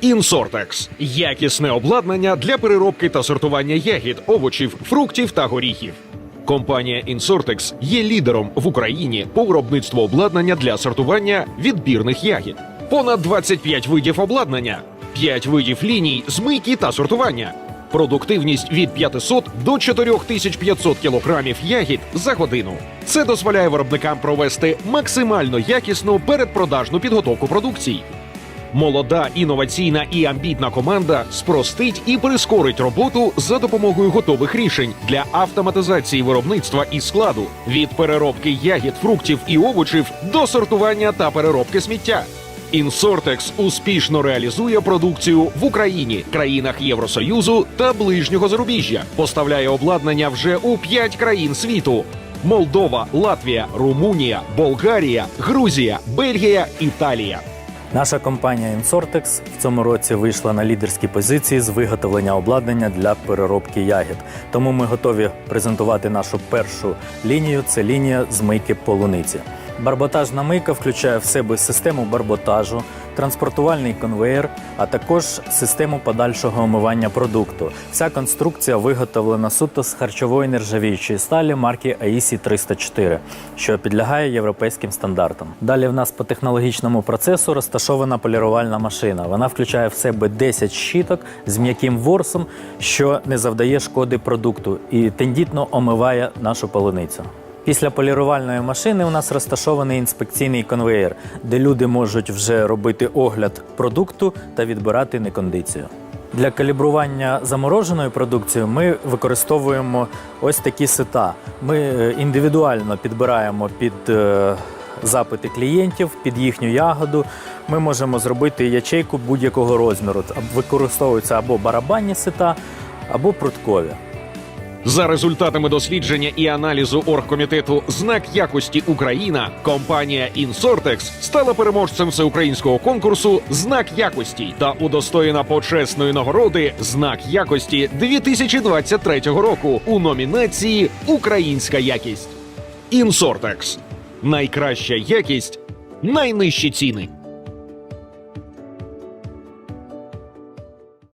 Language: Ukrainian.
Інсортекс якісне обладнання для переробки та сортування ягід, овочів, фруктів та горіхів. Компанія Інсортекс є лідером в Україні по виробництву обладнання для сортування відбірних ягід. Понад 25 видів обладнання, 5 видів ліній змийки та сортування. Продуктивність від 500 до 4500 кілограмів ягід за годину. Це дозволяє виробникам провести максимально якісну передпродажну підготовку продукції. Молода, інноваційна і амбітна команда спростить і прискорить роботу за допомогою готових рішень для автоматизації виробництва і складу від переробки ягід, фруктів і овочів до сортування та переробки сміття. Інсортекс успішно реалізує продукцію в Україні, країнах Євросоюзу та ближнього зарубіжжя. Поставляє обладнання вже у п'ять країн світу: Молдова, Латвія, Румунія, Болгарія, Грузія, Бельгія, Італія. Наша компанія Insortex в цьому році вийшла на лідерські позиції з виготовлення обладнання для переробки ягід. Тому ми готові презентувати нашу першу лінію. Це лінія змийки полуниці. Барботажна мийка включає в себе систему барботажу, транспортувальний конвеєр, а також систему подальшого омивання продукту. Вся конструкція виготовлена суто з харчової нержавіючої сталі марки AISI 304, що підлягає європейським стандартам. Далі в нас по технологічному процесу розташована полірувальна машина. Вона включає в себе 10 щіток з м'яким ворсом, що не завдає шкоди продукту і тендітно омиває нашу полуницю. Після полірувальної машини у нас розташований інспекційний конвеєр, де люди можуть вже робити огляд продукту та відбирати некондицію. Для калібрування замороженої продукції ми використовуємо ось такі сета. Ми е, індивідуально підбираємо під е, запити клієнтів, під їхню ягоду. Ми можемо зробити ячейку будь-якого розміру. Використовуються або барабанні сета, або пруткові. За результатами дослідження і аналізу оргкомітету Знак якості Україна компанія Інсортекс стала переможцем всеукраїнського конкурсу Знак якості та удостоєна почесної нагороди Знак якості 2023 року у номінації Українська якість. Інсортекс найкраща якість, найнижчі ціни.